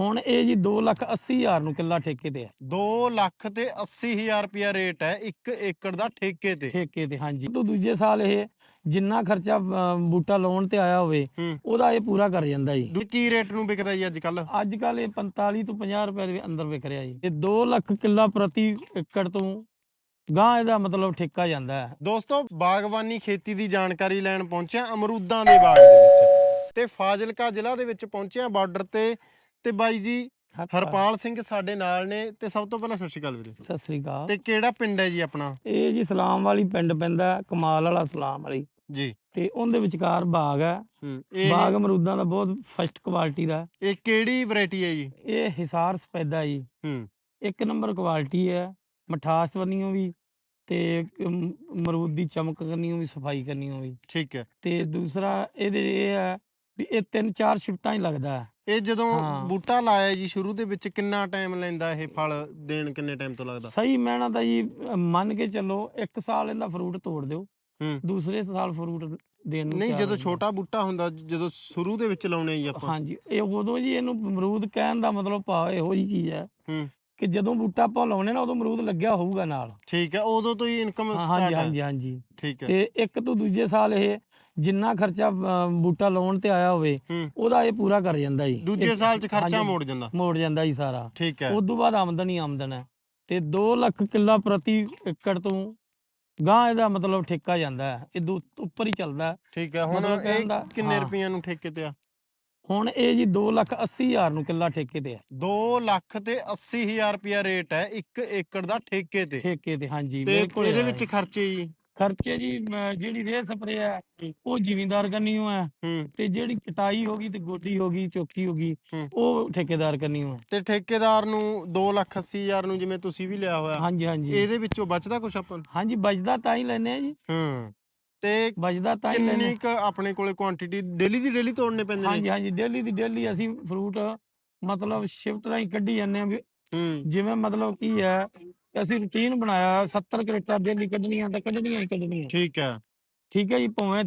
ਹੁਣ ਇਹ ਜੀ 2 ਲੱਖ 80 ਹਜ਼ਾਰ ਨੂੰ ਕਿੱਲਾ ਠੇਕੇ ਤੇ ਹੈ। 2 ਲੱਖ ਤੇ 80 ਹਜ਼ਾਰ ਰੁਪਿਆ ਰੇਟ ਹੈ 1 ਏਕੜ ਦਾ ਠੇਕੇ ਤੇ। ਠੇਕੇ ਤੇ ਹਾਂਜੀ। ਤੋਂ ਦੂਜੇ ਸਾਲ ਇਹ ਜਿੰਨਾ ਖਰਚਾ ਬੂਟਾ ਲਾਉਣ ਤੇ ਆਇਆ ਹੋਵੇ ਉਹਦਾ ਇਹ ਪੂਰਾ ਕਰ ਜਾਂਦਾ ਜੀ। ਕੀ ਰੇਟ ਨੂੰ ਵਿਕਦਾ ਜੀ ਅੱਜ ਕੱਲ ਅੱਜ ਕੱਲ ਇਹ 45 ਤੋਂ 50 ਰੁਪਏ ਦੇ ਅੰਦਰ ਵਿਕ ਰਿਹਾ ਜੀ। ਇਹ 2 ਲੱਖ ਕਿੱਲਾ ਪ੍ਰਤੀ ਏਕੜ ਤੋਂ ਗਾਂ ਇਹਦਾ ਮਤਲਬ ਠੇਕਾ ਜਾਂਦਾ ਹੈ। ਦੋਸਤੋ ਬਾਗਬਾਨੀ ਖੇਤੀ ਦੀ ਜਾਣਕਾਰੀ ਲੈਣ ਪਹੁੰਚਿਆ ਅਮਰੂਦਾਂ ਦੇ ਬਾਗ ਦੇ ਵਿੱਚ ਤੇ ਫਾਜ਼ਿਲਕਾ ਜ਼ਿਲ੍ਹਾ ਦੇ ਵਿੱਚ ਪਹੁੰਚਿਆ ਬਾਰਡਰ ਤੇ ਤੇ ਬਾਈ ਜੀ ਹਰਪਾਲ ਸਿੰਘ ਸਾਡੇ ਨਾਲ ਨੇ ਤੇ ਸਭ ਤੋਂ ਪਹਿਲਾਂ ਸਤਿ ਸ਼੍ਰੀ ਅਕਾਲ ਵੀਰੇ। ਸਤਿ ਸ੍ਰੀ ਅਕਾਲ। ਤੇ ਕਿਹੜਾ ਪਿੰਡ ਹੈ ਜੀ ਆਪਣਾ? ਇਹ ਜੀ ਸਲਾਮ ਵਾਲੀ ਪਿੰਡ ਪੈਂਦਾ ਕਮਾਲ ਵਾਲਾ ਸਲਾਮ ਵਾਲੀ। ਜੀ। ਤੇ ਉਹਦੇ ਵਿਚਕਾਰ ਬਾਗ ਹੈ। ਹੂੰ ਇਹ ਬਾਗ ਅਮਰੂਦਾਂ ਦਾ ਬਹੁਤ ਫਸਟ ਕੁਆਲਿਟੀ ਦਾ ਇਹ ਕਿਹੜੀ ਵੈਰਾਈਟੀ ਹੈ ਜੀ? ਇਹ ਹਿਸਾਰ ਸਪੈਦਾ ਜੀ। ਹੂੰ। ਇੱਕ ਨੰਬਰ ਕੁਆਲਿਟੀ ਹੈ ਮਠਾਸ ਵਰਨੀਓ ਵੀ ਤੇ ਅਮ, ਅਮਰੂਦ ਦੀ ਚਮਕ ਕਰਨੀਓ ਵੀ ਸਫ਼ਾਈ ਕਰਨੀਓ ਵੀ ਠੀਕ ਹੈ। ਤੇ ਦੂਸਰਾ ਇਹਦੇ ਇਹ ਹੈ ਵੀ ਇਹ ਤਿੰਨ ਚਾਰ ਸ਼ਿਫਟਾਂ ਹੀ ਲੱਗਦਾ ਹੈ। ਇਹ ਜਦੋਂ ਹਾਂ। ਬੂਟਾ ਲਾਇਆ ਜੀ ਸ਼ੁਰੂ ਦੇ ਵਿੱਚ ਕਿੰਨਾ ਟਾਈਮ ਲੈਂਦਾ ਇਹ ਫਲ ਦੇਣ ਕਿੰਨੇ ਟਾਈਮ ਤੋਂ ਲੱਗਦਾ? ਸਹੀ ਮੈਣਾ ਤਾਂ ਜੀ ਅ, ਮੰਨ ਕੇ ਚੱਲੋ ਇੱਕ ਸਾਲ ਇਹਦਾ ਫਰੂਟ ਤੋੜ ਦਿਓ ਹੂੰ। ਦੂਸਰੇ ਸਾਲ ਫਰੂਟ ਦੇਣ ਨੂੰ ਨਹੀਂ ਤਿਆਰ ਜਦੋਂ ਹੋ ਜਾਂਦਾ। ਛੋਟਾ ਬੂਟਾ ਹੁੰਦਾ ਜਦੋਂ ਸ਼ੁਰੂ ਦੇ ਵਿੱਚ ਲਾਉਣੇ ਜੀ ਆਪਾਂ। ਹਾਂਜੀ ਇਹ ਉਦੋਂ ਜੀ ਇਹਨੂੰ ਅਮਰੂਦ ਕਹਿਣ ਦਾ ਮਤਲਬ ਭਾਵ ਇਹੋ ਜੀ ਚੀਜ਼ ਹੈ ਹੂੰ। ਕਿ ਜਦੋਂ ਬੂਟਾ ਆਪਾਂ ਲਾਉਣੇ ਨਾ ਉਦੋਂ ਅਮਰੂਦ ਲੱਗਿਆ ਹੋਊਗਾ ਨਾਲ। ਠੀਕ ਹੈ ਉਦੋਂ ਤੋਂ ਹੀ ਇਨਕਮ ਹਾਂ, ਸਟਾਰਟ ਹੈ। ਹਾਂਜੀ ਹਾਂਜੀ। ਠੀਕ ਹੈ। ਤੇ ਇੱਕ ਤੋਂ ਦੂਜੇ ਸਾਲ ਇਹ ਜਿੰਨਾ ਖਰਚਾ ਅ, ਬੂਟਾ ਲਾਉਣ ਤੇ ਆਇਆ ਹੋਵੇ ਹੂੰ। ਉਹਦਾ ਇਹ ਪੂਰਾ ਕਰ ਜਾਂਦਾ ਜੀ। ਦੂਜੇ ਇੱਕ- ਸਾਲ ਚ ਖਰਚਾ ਹਾਂਜੀ, ਮੋੜ ਜਾਂਦਾ। ਮੋੜ ਜਾਂਦਾ ਜੀ ਸਾਰਾ। ਠੀਕ ਹੈ। ਉਸ ਤੋਂ ਬਾਅਦ ਆਮਦਨ ਹੀ ਆਮਦਨ ਹੈ। ਤੇ 2 ਲੱਖ ਕਿੱਲਾ ਪ੍ਰਤੀ ਏਕੜ ਤੋਂ ਗਾਂ ਇਹਦਾ ਮਤਲਬ ਠੇਕਾ ਜਾਂਦਾ ਹੈ। ਇਹ ਦੋ ਉੱਪਰ ਹੀ ਚੱਲਦਾ ਹੈ। ਠੀਕ ਹੈ। ਹੁਣ ਮਤਲਬ ਇਹ ਕਿੰਨੇ ਹਾਂ। ਰੁਪਈਆਂ ਨੂੰ ਠੇਕੇ ਤੇ ਆ? ਹੁਣ ਇਹ ਜੀ 2 ਲੱਖ 80 ਹਜ਼ਾਰ ਨੂੰ ਕਿੱਲਾ ਠੇਕੇ ਤੇ ਹੈ। 2 ਲੱਖ ਤੇ 80 ਹਜ਼ਾਰ ਰੁਪਿਆ ਰੇਟ ਹੈ 1 ਏਕੜ ਦਾ ਠੇਕੇ ਤੇ। ਠੇਕੇ ਤੇ ਹਾਂਜੀ ਤੇ ਮੇਰੇ ਕੋਲ ਇਹਦੇ। ਵਿੱਚ ਖਰਚੇ ਜੀ? ਖਰਚੇ ਜੀ ਅਮ, ਜਿਹੜੀ ਰੇਹ ਸਪਰੇ ਹੈ ਉਹ ਜ਼ਿਮੀਂਦਾਰ ਕਰਨੀਓ ਹੈ ਹੂੰ। ਤੇ ਜਿਹੜੀ ਕਟਾਈ ਹੋ ਗਈ ਤੇ ਗੋਡੀ ਹੋ ਗਈ ਚੋਕੀ ਹੋ ਗਈ ਹੂੰ। ਉਹ ਠੇਕੇਦਾਰ ਕਰਨੀਓ ਹੈ। ਤੇ ਠੇਕੇਦਾਰ ਨੂੰ 2 ਲੱਖ 80 ਹਜ਼ਾਰ ਨੂੰ ਜਿਵੇਂ ਤੁਸੀਂ ਵੀ ਲਿਆ ਹੋਇਆ ਹਾਂਜੀ ਹਾਂਜੀ। ਇਹਦੇ ਵਿੱਚੋਂ ਬਚਦਾ ਕੁਛ ਆਪਾਂ ਨੂੰ? ਹਾਂਜੀ ਬਚਦਾ ਤਾਂ ਹੀ ਲੈਨੇ ਆ ਜੀ। ਹੂੰ ਤੇ ਬਚਦਾ ਤਾਂ ਹੀ ਲੈਨੇ ਕਿੰਨੀ ਕ ਆਪਣੇ ਕੋਲੇ ਕੁਆਂਟੀਟੀ ਡੇਲੀ ਦੀ ਡੇਲੀ ਤੋੜਨੇ ਪੈਂਦੇ ਹਾਂਜੀ ਨੇ? ਹਾਂਜੀ ਡੇਲੀ ਦੀ ਡੇਲੀ ਅਸੀਂ ਫਰੂਟ ਮਤਲਬ ਸ਼ਿਫਟ ਰਾਹੀਂ ਕੱਢੀ ਜਾਂਦੇ ਆ ਵੀ ਹੂੰ। ਜਿਵੇਂ ਮਤਲਬ ਕੀ ਹੈ ਕਿ ਅਸੀਂ ਰੁਟੀਨ ਬਣਾਇਆ 70 ਕਰੇਟਾਂ ਡੇਲੀ ਕੱਢਣੀਆਂ ਤਾਂ ਕੱਢਣੀਆਂ ਹੀ ਕੱਢਣੀਆਂ। ਠੀਕ ਹੈ। ਠੀਕ ਹੈ ਜੀ ਭਾਵੇਂ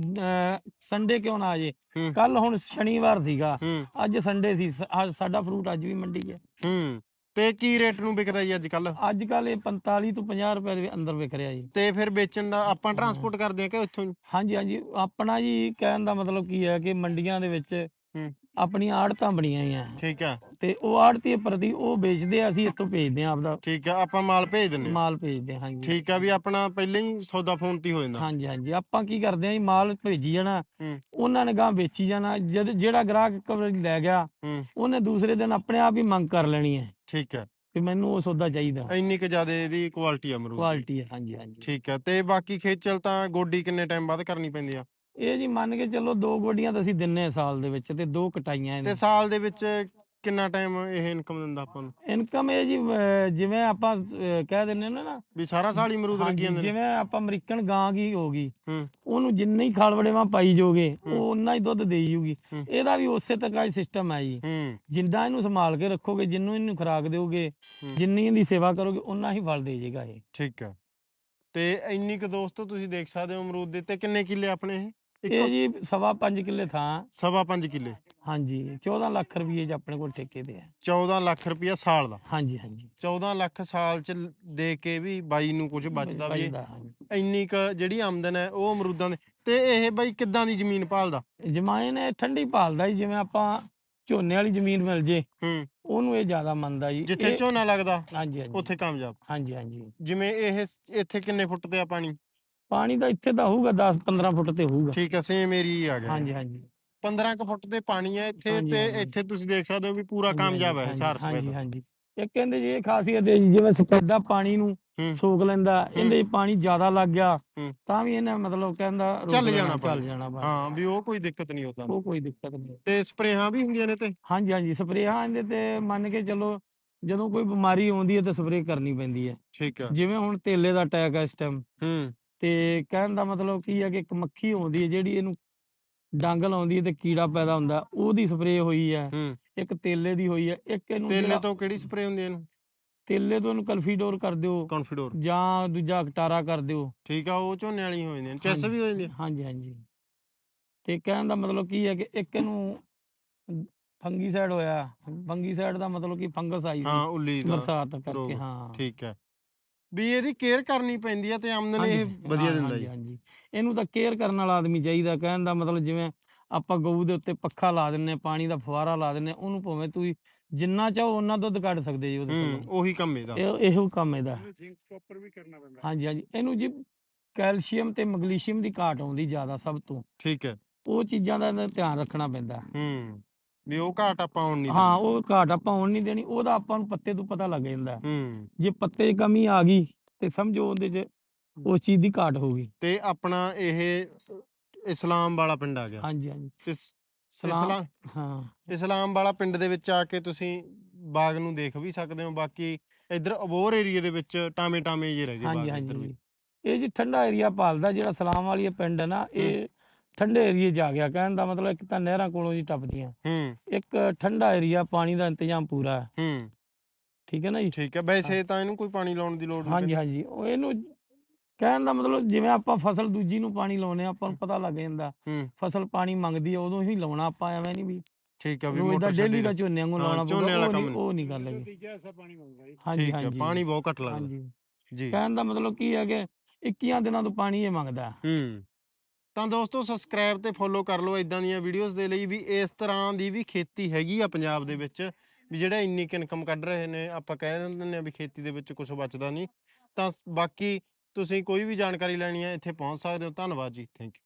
ਸੰਡੇ ਕਿਉਂ ਨਾ ਆ ਜੇ। ਹੂੰ। ਕੱਲ ਹੁਣ ਸ਼ਨੀਵਾਰ ਸੀਗਾ। ਹੂੰ। ਅੱਜ ਸੰਡੇ ਸੀ ਸ- ਅੱਜ ਸਾਡਾ ਫਰੂਟ ਅੱਜ ਵੀ ਮੰਡੀ ਹੈ। ਹੂੰ। ਤੇ ਕੀ ਰੇਟ ਨੂੰ ਵਿਕਦਾ ਜੀ ਅੱਜ ਕੱਲ ਅੱਜ ਕੱਲ ਇਹ 45 ਤੋਂ 50 ਰੁਪਏ ਦੇ ਅੰਦਰ ਵਿਕ ਰਿਹਾ ਜੀ। ਤੇ ਫਿਰ ਵੇਚਣ ਦਾ ਆਪਾਂ। ਟਰਾਂਸਪੋਰਟ ਕਰਦੇ ਆ ਕਿ ਹੀ? ਹਾਂਜੀ ਹਾਂਜੀ। ਆਪਣਾ ਜੀ ਕਹਿਣ ਦਾ ਮਤਲਬ ਕੀ ਹੈ ਕਿ ਮੰਡੀਆਂ ਦੇ ਵਿੱਚ ਹੂੰ। ਆਪਣੀਆਂ ਆੜਤਾਂ ਬਣੀਆਂ ਹੋਈਆਂ। ਠੀਕ ਹੈ ਤੇ ਉਹ ਆੜਤੀ ਪ੍ਰਤੀ ਉਹ ਵੇਚਦੇ ਆ ਅਸੀਂ ਇੱਥੋਂ ਭੇਜਦੇ ਆ ਆਪਦਾ। ਠੀਕ ਹੈ ਆਪਾਂ ਮਾਲ ਭੇਜ ਦਿੰਨੇ ਆ। ਮਾਲ ਭੇਜਦੇ ਹਾਂ ਹਾਂਜੀ। ਠੀਕ ਹੈ ਵੀ ਆਪਣਾ ਪਹਿਲਾਂ ਹੀ ਸੌਦਾ ਫੋਨ ਤੇ ਹੀ ਹੋ ਜਾਂਦਾ। ਹਾਂਜੀ ਹਾਂਜੀ। ਆਪਾਂ ਕੀ ਕਰਦੇ ਆ ਜੀ ਮਾਲ ਭੇਜੀ ਜਾਣਾ ਹੂੰ। ਉਹਨਾਂ ਨੇ ਗਾਂ ਵੇਚੀ ਜਾਣਾ ਜਦ ਜਿਹੜਾ ਗ੍ਰਾਹਕ ਇੱਕ ਵਾਰੀ ਲੈ ਗਿਆ ਹੂੰ। ਉਹਨੇ ਦੂਸਰੇ ਦਿਨ ਆਪਣੇ ਆਪ ਹੀ ਮੰਗ ਕਰ ਲੈਣੀ ਹੈ। ਠੀਕ ਹੈ ਕਿ ਮੈਨੂੰ ਉਹ ਸੌਦਾ ਚਾਹੀਦਾ। ਇੰਨੀ ਕੁ ਜ਼ਿਆਦਾ ਇਹਦੀ ਕੁਆਲਿਟੀ ਆ ਅਮਰੂਦ ਦੀ। ਕੁਆਲਿਟੀ ਹੈ ਹਾਂਜੀ ਹਾਂਜੀ। ਠੀਕ ਹੈ ਤੇ ਬਾਕੀ ਖੇਚਲ ਤਾਂ ਗੋਡੀ ਕਿੰਨੇ ਟਾਈਮ ਬਾਅਦ ਕਰਨੀ ਪੈਂਦੀ ਆ? ਇਹ ਜੀ ਮੰਨ ਕੇ ਚੱਲੋ ਦੋ ਗੋਡੀਆਂ ਤਾਂ ਅਸੀਂ ਦਿੰਨੇ ਆ ਸਾਲ ਦੇ ਵਿੱਚ ਤੇ ਦੋ ਕਟਾਈਆਂ ਤੇ ਇਹਨੇ। ਸਾਲ ਦੇ ਵਿੱਚ ਕਿੰਨਾ ਟਾਈਮ ਇਹ ਇਨਕਮ ਦਿੰਦਾ ਆਪਾਂ ਨੂੰ? ਇਨਕਮ ਇਹ ਜੀ ਅਹ, ਜਿਵੇਂ ਆਪਾਂ ਅਹ, ਕਹਿ ਦਿੰਨੇ ਨਾ ਨਾ। ਵੀ ਸਾਰਾ ਸਾਲ ਹੀ ਅਮਰੂਦ ਲੱਗੀ ਜਾਂਦੇ ਨੇ। ਜਿਵੇਂ ਆਪਾਂ ਅਮਰੀਕਨ ਗਾਂ ਕੀ ਹੋ ਗਈ। ਹੂੰ। ਉਹਨੂੰ ਜਿੰਨੇ ਹੀ ਖਾਲ ਵੜੇਵਾਂ ਪਾਈ ਜੋਗੇ ਹੂੰ। ਉਹ ਉਨਾ ਹੀ ਦੁੱਧ ਦੇਈ ਜੂਗੀ ਹੂੰ। ਇਹਦਾ ਵੀ ਉਸੇ ਤਰ੍ਹਾਂ ਹੀ ਸਿਸਟਮ ਹੈ ਜੀ। ਹੂੰ। ਜਿੰਨਾ ਇਹਨੂੰ ਸੰਭਾਲ ਕੇ ਰੱਖੋਗੇ ਜਿੰਨੂੰ ਇਹਨੂੰ ਖੁਰਾਕ ਦਿਓਗੇ ਹੂੰ। ਜਿੰਨੀ ਇਹਦੀ ਸੇਵਾ ਕਰੋਗੇ ਉਨਾ ਹੀ ਫਲ ਦੇ ਜਾਏਗਾ ਇਹ। ਠੀਕ ਹੈ ਤੇ ਇੰਨੀ ਕੁ ਦੋਸਤੋ ਤੁਸੀਂ ਦੇਖ ਸਕਦੇ ਹੋ ਅਮਰੂਦ ਦੇ ਤੇ ਕਿੰਨੇ ਕਿੱਲੇ ਆਪਣੇ ਇਹ? ਇਹ ਜੀ ਸਵਾ ਪੰਜ ਕਿੱਲੇ ਥਾਂ। ਸਵਾ ਪੰਜ ਕਿੱਲੇ। ਹਾਂਜੀ 14 ਲੱਖ ਰੁਪਏ ਚ ਆਪਣੇ ਕੋਲ ਠੇਕੇ ਤੇ ਹੈ 14 ਲੱਖ ਰੁਪਇਆ ਸਾਲ ਦਾ। ਹਾਂਜੀ ਹਾਂਜੀ। 14 ਲੱਖ ਸਾਲ ਚ ਦੇ ਕੇ ਵੀ ਬਾਈ ਨੂੰ ਕੁਝ ਬਚਦਾ ਵੀ। ਇੰਨੀ ਕ ਜਿਹੜੀ ਆਮਦਨ ਹੈ ਉਹ ਅਮਰੂਦਾਂ ਦੇ। ਤੇ ਇਹ ਬਾਈ ਕਿੱਦਾਂ ਦੀ ਜ਼ਮੀਨ ਭਾਲਦਾ? ਜਮਾਇਨ ਇਹ ਠੰਡੀ ਭਾਲਦਾ ਜੀ ਜਿਵੇਂ ਆਪਾਂ ਝੋਨੇ ਵਾਲੀ ਜ਼ਮੀਨ ਮਿਲ ਜੇ ਹੂੰ। ਉਹਨੂੰ ਇਹ ਜ਼ਿਆਦਾ ਮੰਨਦਾ ਜੀ। ਜਿੱਥੇ ਝੋਨਾ ਲੱਗਦਾ ਹਾਂਜੀ ਹਾਂਜੀ। ਉੱਥੇ ਕਾਮਯਾਬ। ਹਾਂਜੀ ਹਾਂਜੀ। ਜਿਵੇਂ ਇਹ ਇੱਥੇ ਕਿੰਨੇ ਫੁੱਟ ਤੇ ਆ ਪਾਣੀ? ਪਾਣੀ ਤਾਂ ਇੱਥੇ ਤਾਂ ਹੋਊਗਾ 10 15 ਫੁੱਟ ਤੇ ਹੋਊਗਾ। ਠੀਕ ਹੈ ਸੇਮ ਏਰੀਆ ਆ ਗਿਆ। ਹਾਂਜੀ ਹਾਂਜੀ। 15 ਕੁ ਫੁੱਟ ਤੇ ਪਾਣੀ ਹੈ ਇੱਥੇ ਹਾਂਜੀ, ਤੇ ਹਾਂਜੀ। ਇੱਥੇ ਤੁਸੀਂ ਦੇਖ ਸਕਦੇ ਹੋ ਵੀ ਪੂਰਾ ਕਾਮਯਾਬ ਹੈ ਹਾਂਜੀ, ਸਾਰ ਹਾਂਜੀ ਹਾਂਜੀ। ਇਹ ਕਹਿੰਦੇ ਜੀ ਇਹ ਖਾਸੀਅਤ ਹੈ ਜੀ, ਜਿਵੇਂ ਸਫੈਦਾ ਪਾਣੀ ਨੂੰ ਹੂੰ। ਸੋਖ ਲੈਂਦਾ ਇਹਦੇ 'ਚ ਪਾਣੀ ਜ਼ਿਆਦਾ ਲੱਗ ਗਿਆ ਹੂੰ। ਤਾਂ ਵੀ ਇਹਨੇ ਮਤਲਬ ਕਹਿੰਦਾ ਰੋਕ ਚੱਲ ਜਾਣਾ ਚੱਲ ਪਾਣੀ। ਜਾਣਾ ਬਸ। ਹਾਂ ਵੀ ਉਹ ਕੋਈ ਦਿੱਕਤ ਨਹੀਂ ਹੁੰਦਾ ਉਹ ਕੋਈ ਦਿੱਕਤ ਨਹੀਂ। ਤੇ ਸਪਰੇਹਾਂ ਵੀ ਹੁੰਦੀਆਂ ਨੇ ਤੇ? ਹਾਂਜੀ ਹਾਂਜੀ ਸਪਰੇਹਾਂ ਇਹਦੇ ਤੇ ਮੰਨ ਕੇ ਚੱਲੋ ਜਦੋਂ ਕੋਈ ਬਿਮਾਰੀ ਆਉਂਦੀ ਹੈ ਤਾਂ ਸਪਰੇਅ ਕਰਨੀ ਪੈਂਦੀ ਹੈ। ਠੀਕ ਹੈ। ਜਿਵੇਂ ਹੁਣ ਤੇਲੇ ਦਾ ਅਟੈਕ ਹੈ ਇਸ ਟਾਈਮ ਹੂੰ। ਤੇ ਕਹਿਣ ਦਾ ਮਤਲਬ ਕੀ ਹੈ ਕਿ ਇੱਕ ਮੱਖੀ ਆਉਂਦੀ ਹੈ ਜਿਹੜੀ ਇਹਨੂੰ ਡੰਗ ਲਾਉਂਦੀ ਹੈ ਤੇ ਕੀੜਾ ਪੈਦਾ ਹੁੰਦਾ ਉਹਦੀ ਸਪਰੇਅ ਹੋਈ ਹੈ ਹੂੰ। ਇੱਕ ਤੇਲੇ ਦੀ ਹੋਈ ਹੈ ਇੱਕ ਇਹਨੂੰ ਤੇਲੇ ਜਿਹੜਾ ਤੋਂ ਕਿਹੜੀ ਸਪਰੇ ਹੁੰਦੀ ਹੈ ਇਹਨੂੰ? ਤੇਲੇ ਤੋਂ ਇਹਨੂੰ ਕਲਫੀਡੋਰ ਕਰ ਦਿਓ ਕੌਨਫੀਡੋਰ ਜਾਂ ਦੂਜਾ ਕਟਾਰਾ ਕਰ ਦਿਓ। ਠੀਕ ਆ ਉਹ ਝੋਨੇ ਵਾਲੀ ਹੋ ਜਾਂਦੀਆਂ ਚੈਸ ਹਾਂਜੀ। ਵੀ ਹੋ ਜਾਂਦੀ ਹਾਂਜੀ ਹਾਂਜੀ। ਤੇ ਕਹਿਣ ਦਾ ਮਤਲਬ ਕੀ ਹੈ ਕਿ ਇੱਕ ਇਹਨੂੰ ਫੰਗੀਸਾਈਡ ਹੋਇਆ ਫੰਗੀਸਾਈਡ ਦਾ ਮਤਲਬ ਕਿ ਫੰਗਸ ਆਈ ਹਾਂ ਸੀ ਉੱਲੀ ਦਾ ਬਰਸਾਤ ਕਰਕੇ ਹਾਂ। ਠੀਕ ਹੈ। ਵੀ ਇਹਦੀ ਕੇਅਰ ਕਰਨੀ ਪੈਂਦੀ ਹੈ ਤੇ ਆਮਦਨ ਇਹ ਹਾਂਜੀ, ਵਧੀਆ ਹਾਂ, ਦਿੰਦਾ ਹਾਂਜੀ ਜੀ। ਹਾਂਜੀ। ਇਹਨੂੰ ਤਾਂ ਕੇਅਰ ਕਰਨ ਵਾਲਾ ਆਦਮੀ ਚਾਹੀਦਾ ਕਹਿਣ ਦਾ ਮਤਲਬ ਜਿਵੇਂ ਆਪਾਂ ਗਊ ਦੇ ਉੱਤੇ ਪੱਖਾ ਲਾ ਦਿੰਨੇ ਪਾਣੀ ਦਾ ਫੁਆਰਾ ਲਾ ਦਿੰਨੇ ਉਹਨੂੰ ਭਾਵੇਂ ਤੁਸੀਂ ਜਿੰਨਾ ਚਾਹੋ ਉਹਨਾਂ ਦੁੱਧ ਕੱਢ ਸਕਦੇ ਜੀ ਉਹਦੇ ਹੂੰ ਕੋਲੋਂ। ਉਹੀ ਕੰਮ ਇਹਦਾ। ਇਹ ਇਹੋ ਕੰਮ ਇਹਦਾ। ਜ਼ਿੰਕ ਪ੍ਰੋਪਰ ਵੀ ਕਰਨਾ ਪੈਂਦਾ। ਹਾਂਜੀ ਹਾਂਜੀ। ਇਹਨੂੰ ਜੀ ਕੈਲਸ਼ੀਅਮ ਤੇ ਮੈਗਨੀਸ਼ੀਅਮ ਦੀ ਘਾਟ ਆਉਂਦੀ ਜ਼ਿਆਦਾ ਸਭ ਤੋਂ। ਠੀਕ ਹੈ। ਉਹ ਚੀਜ਼ਾਂ ਦਾ ਇਹਦਾ ਧਿਆਨ ਰੱਖਣਾ ਪੈਂਦਾ। ਹੂੰ। ਵੀ ਉਹ ਘਾਟ ਆਪਾਂ ਹੁਣ ਨਹੀਂ ਹਾਂ ਉਹ ਘਾਟ ਆਪਾਂ ਆਉਣ ਨਹੀਂ ਦੇਣੀ ਉਹਦਾ ਆਪਾਂ ਨੂੰ ਪੱਤੇ ਤੋਂ ਪਤਾ ਲੱਗ ਜਾਂਦਾ। ਹੂੰ। ਜੇ ਪੱਤੇ 'ਚ ਕਮੀ ਆ ਗਈ ਤੇ ਸਮਝੋ ਉਹਦੇ 'ਚ ਉਸ ਚੀਜ਼ ਦੀ ਘਾਟ ਹੋ ਗਈ। ਤੇ ਆਪਣਾ ਇਹ ਇਸਲਾਮ ਵਾਲਾ ਪਿੰਡ ਆ ਗਿਆ। ਹਾਂਜੀ ਹਾਂਜੀ। ਇਸ ਸਲਾਮ ਇਸਲਾਮ ਹਾਂ। ਇਸਲਾਮ ਵਾਲਾ ਪਿੰਡ ਦੇ ਵਿੱਚ ਆ ਕੇ ਤੁਸੀਂ ਬਾਗ ਨੂੰ ਦੇਖ ਵੀ ਸਕਦੇ ਹੋ ਬਾਕੀ ਇਧਰ ਅਬੋਰ ਏਰੀਆ ਦੇ ਵਿੱਚ ਟਾਵੇਂ ਟਾਵੇਂ ਜੇ ਰਹਿ ਗਏ ਹਾਂਜੀ ਬਾਗ ਇੱਧਰ ਵੀ। ਹਾਂਜੀ। ਇਹ ਜੀ ਠੰਡਾ ਏਰੀਆ ਭਾਲਦਾ ਜਿਹੜਾ ਸਲਾਮ ਵਾਲੀ ਪਿੰਡ ਹੈ ਨਾ ਇਹ ਠੰਡੇ ਏਰੀਏ 'ਚ ਆ ਗਿਆ ਕਹਿਣ ਦਾ ਮਤਲਬ ਇੱਕ ਤਾਂ ਨਹਿਰਾਂ ਕੋਲੋਂ ਜੀ ਟੱਪਦੀਆਂ। ਹੂੰ। ਇੱਕ ਠੰਡਾ ਏਰੀਆ ਪਾਣੀ ਦਾ ਇੰਤਜ਼ਾਮ ਪੂਰਾ ਹੈ। ਹੂੰ। ਠੀਕ ਹੈ ਨਾ ਜੀ? ਠੀਕ ਹੈ ਵੈਸੇ ਤਾਂ ਇਹਨੂੰ ਕੋਈ ਪਾਣੀ ਲਾਉਣ ਦੀ ਲੋੜ ਨਹੀਂ ਹਾਂਜੀ। ਹਾਂਜੀ ਉਹ ਇਹਨੂੰ ਕਹਿਣ ਦਾ ਮਤਲਬ ਜਿਵੇਂ ਆਪਾਂ ਫਸਲ ਦੂਜੀ ਨੂੰ ਪਾਣੀ ਲਾਉਨੇ ਆ ਆਪਾਂ ਨੂੰ ਪਤਾ ਲੱਗ ਜਾਂਦਾ। ਹੂੰ। ਫਸਲ ਪਾਣੀ ਮੰਗਦੀ ਹੈ ਉਦੋਂ ਹੀ ਲਾਉਣਾ ਆਪਾਂ ਐਵੇਂ ਨਹੀਂ ਵੀ ਠੀਕ ਹੈ ਵੀ ਦਾ ਮੋਟਰ ਡੇਲੀ ਦਾ ਝੋਨੇ ਵਾਂਗੂ ਲਾਉਣਾ ਪਊਗਾ ਉਹ ਨਹੀਂ। ਉਹ ਗੱਲ ਹੈਗੀ। ਜੀ। ਹਾਂਜੀ ਠੀਕ ਹੈ ਹਾਂਜੀ। ਪਾਣੀ ਬਹੁਤ ਘੱਟ ਲੱਗਦਾ। ਹਾਂਜੀ। ਜੀ। ਕਹਿਣ ਦਾ ਮਤਲਬ ਕੀ ਹੈ ਕਿ 21 ਦਿਨਾਂ ਤੋਂ ਪਾਣੀ ਇਹ ਮੰਗਦਾ। ਹੈ। ਤਾਂ ਦੋਸਤੋ ਸਬਸਕ੍ਰਾਈਬ ਤੇ ਫੋਲੋ ਕਰ ਲਓ ਇਦਾਂ ਦੀਆਂ ਵੀਡੀਓਜ਼ ਦੇ ਲਈ ਵੀ ਇਸ ਤਰ੍ਹਾਂ ਦੀ ਵੀ ਖੇਤੀ ਹੈਗੀ ਆ ਪੰਜਾਬ ਦੇ ਵਿੱਚ, ਵੀ ਜਿਹੜਾ ਇੰਨੀ ਇਨਕਮ ਕੱਢ ਰਹੇ ਨੇ, ਆਪਾਂ ਕਹਿ ਦਿੰਦੇ ਆ ਵੀ ਖੇਤੀ ਦੇ ਵਿੱਚ ਕੁਝ ਬਚਦਾ ਨਹੀਂ। ਤਾਂ ਬਾਕੀ ਤੁਸੀਂ ਕੋਈ ਵੀ ਜਾਣਕਾਰੀ ਲੈਣੀ ਹੈ ਇੱਥੇ ਪਹੁੰਚ ਸਕਦੇ ਹੋ। ਧੰਨਵਾਦ ਜੀ ਥੈਂਕ ਯੂ